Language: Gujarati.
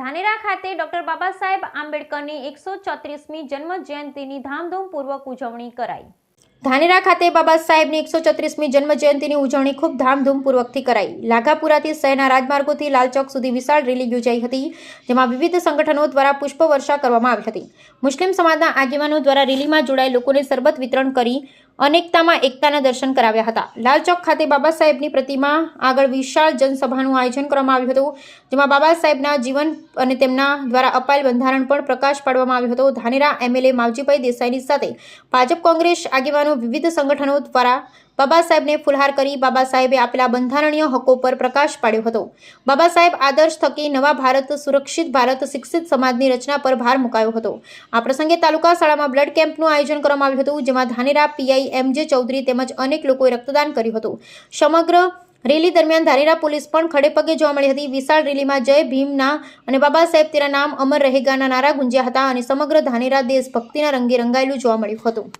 ધાનેરા ખાતે ડોક્ટર બાબા સાહેબ આંબેડકરની એકસો ચોત્રીસમી જન્મ જયંતિની ધામધૂમપૂર્વક ઉજવણી કરાઈ. ધાનેરા ખાતે બાબા સાહેબની એકસો ચોત્રીસમી જન્મ જયંતિની ઉજવણી ખૂબ ધામધૂમપૂર્વકથી કરાઈ. લાઘાપુરાથી શહેરના રાજમાર્ગોથી લાલચોક સુધી વિશાળ રેલી યોજાઈ હતી, જેમાં વિવિધ સંગઠનો દ્વારા પુષ્પવર્ષા કરવામાં આવી હતી. મુસ્લિમ સમાજના આગેવાનો દ્વારા રેલીમાં જોડાયેલ લોકોને શરબત વિતરણ કરી અનેકતામાં એકતાના દર્શન કરાવ્યા હતા. લાલચોક ખાતે બાબા સાહેબની પ્રતિમા આગળ વિશાળ જનસભાનું આયોજન કરવામાં આવ્યું હતું, જેમાં બાબા સાહેબના જીવન અને તેમના દ્વારા અપાયેલ બંધારણ પર પ્રકાશ પાડવામાં આવ્યો હતો. ધાનેરા એમએલએ માવજીભાઈ દેસાઈની સાથે ભાજપ કોંગ્રેસ આગેવાનો વિવિધ સંગઠનો દ્વારા બાબા સાહેબને ફુલહાર કરી બાબા સાહેબે આપેલા બંધારણીય હકો પર પ્રકાશ પાડ્યો હતો. બાબા સાહેબ આદર્શ થકી નવા ભારત, સુરક્ષિત ભારત, શિક્ષિત સમાજની રચના પર ભાર મુકાયો હતો. આ પ્રસંગે તાલુકા શાળામાં બ્લડ કેમ્પનું આયોજન કરવામાં આવ્યું હતું, જેમાં ધાનેરા પીઆઈ એમ જે ચૌધરી તેમજ અનેક લોકોએ રક્તદાન કર્યું હતું. સમગ્ર રેલી દરમિયાન ધારેરા પોલીસ પણ ખડે પગે જોવા મળી હતી. વિશાળ રેલીમાં જય ભીમના અને બાબા સાહેબ તેરા નામ અમર રહેગાના નારા ગુંજ્યા હતા અને સમગ્ર ધાનેરા દેશભક્તિના રંગે રંગાયેલું જોવા મળ્યું હતું.